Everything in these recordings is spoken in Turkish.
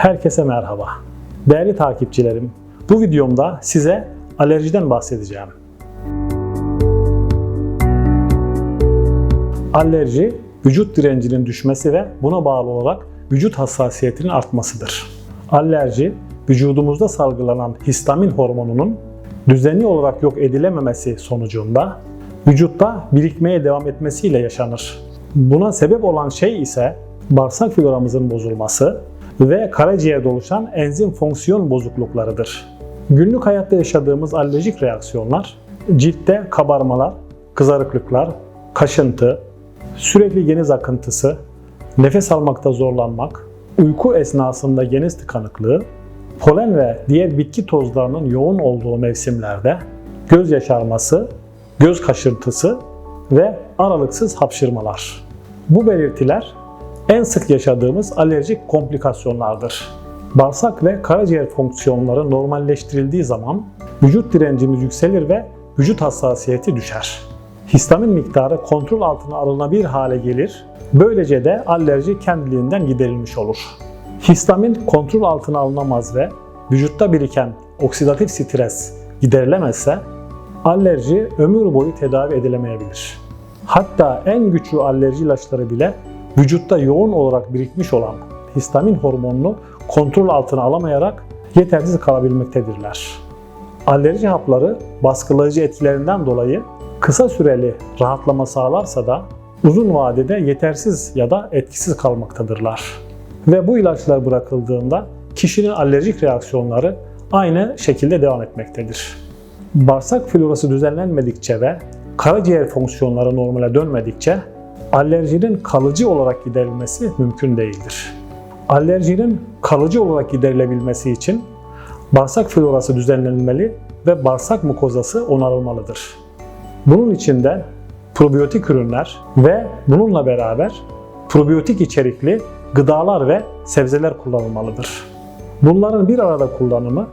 Herkese merhaba. Değerli takipçilerim, bu videomda size alerjiden bahsedeceğim. Alerji, vücut direncinin düşmesi ve buna bağlı olarak vücut hassasiyetinin artmasıdır. Alerji, vücudumuzda salgılanan histamin hormonunun düzenli olarak yok edilememesi sonucunda vücutta birikmeye devam etmesiyle yaşanır. Buna sebep olan şey ise bağırsak floramızın bozulması ve karaciğerde oluşan enzim fonksiyon bozukluklarıdır. Günlük hayatta yaşadığımız alerjik reaksiyonlar ciltte kabarmalar, kızarıklıklar, kaşıntı, sürekli geniz akıntısı, nefes almakta zorlanmak, uyku esnasında geniz tıkanıklığı, polen ve diğer bitki tozlarının yoğun olduğu mevsimlerde göz yaşarması, göz kaşıntısı ve aralıksız hapşırmalar. Bu belirtiler en sık yaşadığımız alerjik komplikasyonlardır. Bağırsak ve karaciğer fonksiyonları normalleştirildiği zaman vücut direncimiz yükselir ve vücut hassasiyeti düşer. Histamin miktarı kontrol altına alınabilir hale gelir. Böylece de alerji kendiliğinden giderilmiş olur. Histamin kontrol altına alınamaz ve vücutta biriken oksidatif stres giderilemezse alerji ömür boyu tedavi edilemeyebilir. Hatta en güçlü alerji ilaçları bile vücutta yoğun olarak birikmiş olan histamin hormonunu kontrol altına alamayarak yetersiz kalabilmektedirler. Alerji hapları baskılayıcı etkilerinden dolayı kısa süreli rahatlama sağlarsa da uzun vadede yetersiz ya da etkisiz kalmaktadırlar. Ve bu ilaçlar bırakıldığında kişinin alerjik reaksiyonları aynı şekilde devam etmektedir. Bağırsak florası düzenlenmedikçe ve karaciğer fonksiyonları normale dönmedikçe alerjinin kalıcı olarak giderilmesi mümkün değildir. Alerjinin kalıcı olarak giderilebilmesi için bağırsak florası düzenlenmeli ve bağırsak mukozası onarılmalıdır. Bunun için de probiyotik ürünler ve bununla beraber probiyotik içerikli gıdalar ve sebzeler kullanılmalıdır. Bunların bir arada kullanımı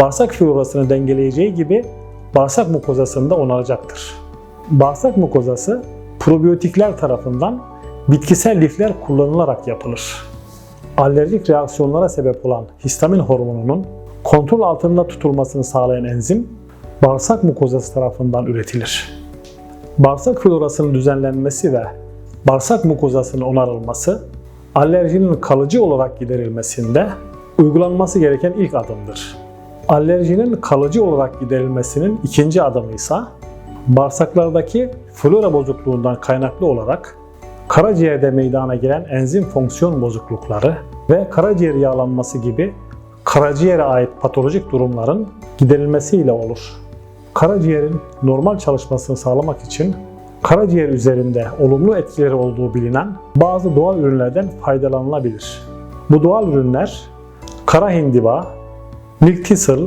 bağırsak florasını dengeleyeceği gibi bağırsak mukozasını da onaracaktır. Bağırsak mukozası probiyotikler tarafından bitkisel lifler kullanılarak yapılır. Alerjik reaksiyonlara sebep olan histamin hormonunun kontrol altında tutulmasını sağlayan enzim bağırsak mukozası tarafından üretilir. Bağırsak florasının düzenlenmesi ve bağırsak mukozasının onarılması alerjinin kalıcı olarak giderilmesinde uygulanması gereken ilk adımdır. Alerjinin kalıcı olarak giderilmesinin ikinci adımı ise bağırsaklardaki flora bozukluğundan kaynaklı olarak karaciğerde meydana gelen enzim fonksiyon bozuklukları ve karaciğer yağlanması gibi karaciğere ait patolojik durumların giderilmesiyle olur. Karaciğerin normal çalışmasını sağlamak için karaciğer üzerinde olumlu etkileri olduğu bilinen bazı doğal ürünlerden faydalanılabilir. Bu doğal ürünler kara hindiba, milk thistle,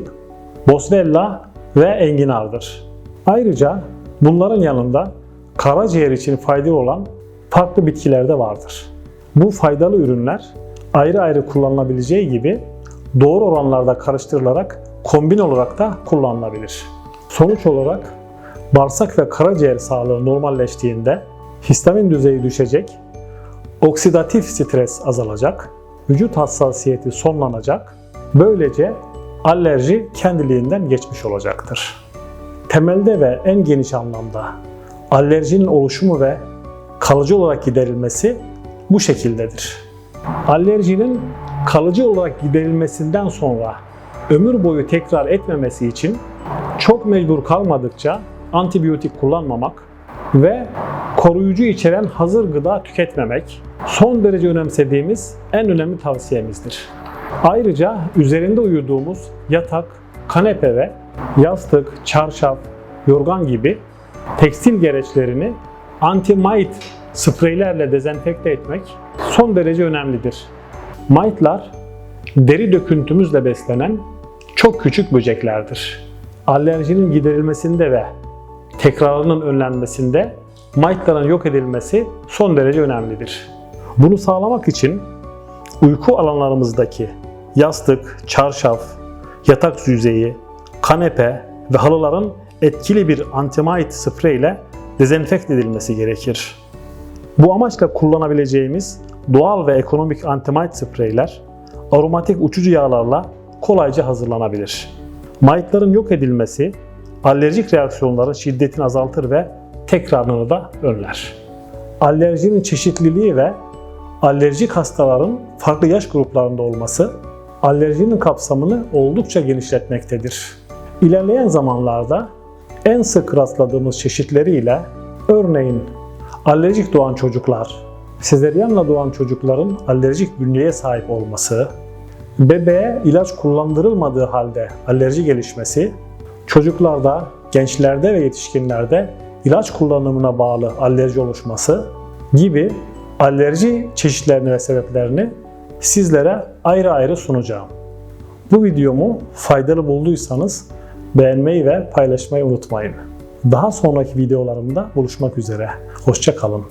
boswellia ve enginardır. Ayrıca bunların yanında karaciğer için faydalı olan farklı bitkiler de vardır. Bu faydalı ürünler ayrı ayrı kullanılabileceği gibi doğru oranlarda karıştırılarak kombin olarak da kullanılabilir. Sonuç olarak bağırsak ve karaciğer sağlığı normalleştiğinde histamin düzeyi düşecek, oksidatif stres azalacak, vücut hassasiyeti sonlanacak, böylece alerji kendiliğinden geçmiş olacaktır. Temelde ve en geniş anlamda alerjinin oluşumu ve kalıcı olarak giderilmesi bu şekildedir. Alerjinin kalıcı olarak giderilmesinden sonra ömür boyu tekrar etmemesi için çok mecbur kalmadıkça antibiyotik kullanmamak ve koruyucu içeren hazır gıda tüketmemek son derece önemsediğimiz en önemli tavsiyemizdir. Ayrıca üzerinde uyuduğumuz yatak, kanepe ve yastık, çarşaf, yorgan gibi tekstil gereçlerini anti-mite spreylerle dezenfekte etmek son derece önemlidir. Mite'lar deri döküntümüzle beslenen çok küçük böceklerdir. Alerjinin giderilmesinde ve tekrarının önlenmesinde mite'ların yok edilmesi son derece önemlidir. Bunu sağlamak için uyku alanlarımızdaki yastık, çarşaf, yatak yüzeyi, kanepe ve halıların etkili bir antimite sprey ile dezenfekte edilmesi gerekir. Bu amaçla kullanabileceğimiz doğal ve ekonomik antimite spreyler aromatik uçucu yağlarla kolayca hazırlanabilir. Mayıtların yok edilmesi alerjik reaksiyonların şiddetini azaltır ve tekrarını da önler. Alerjinin çeşitliliği ve alerjik hastaların farklı yaş gruplarında olması alerjinin kapsamını oldukça genişletmektedir. İlerleyen zamanlarda en sık rastladığımız çeşitleriyle örneğin alerjik doğan çocuklar, sezeryanla doğan çocukların alerjik bünyeye sahip olması, bebeğe ilaç kullandırılmadığı halde alerji gelişmesi, çocuklarda, gençlerde ve yetişkinlerde ilaç kullanımına bağlı alerji oluşması gibi alerji çeşitlerini ve sebeplerini sizlere ayrı ayrı sunacağım. Bu videomu faydalı bulduysanız beğenmeyi ve paylaşmayı unutmayın. Daha sonraki videolarımda buluşmak üzere. Hoşça kalın.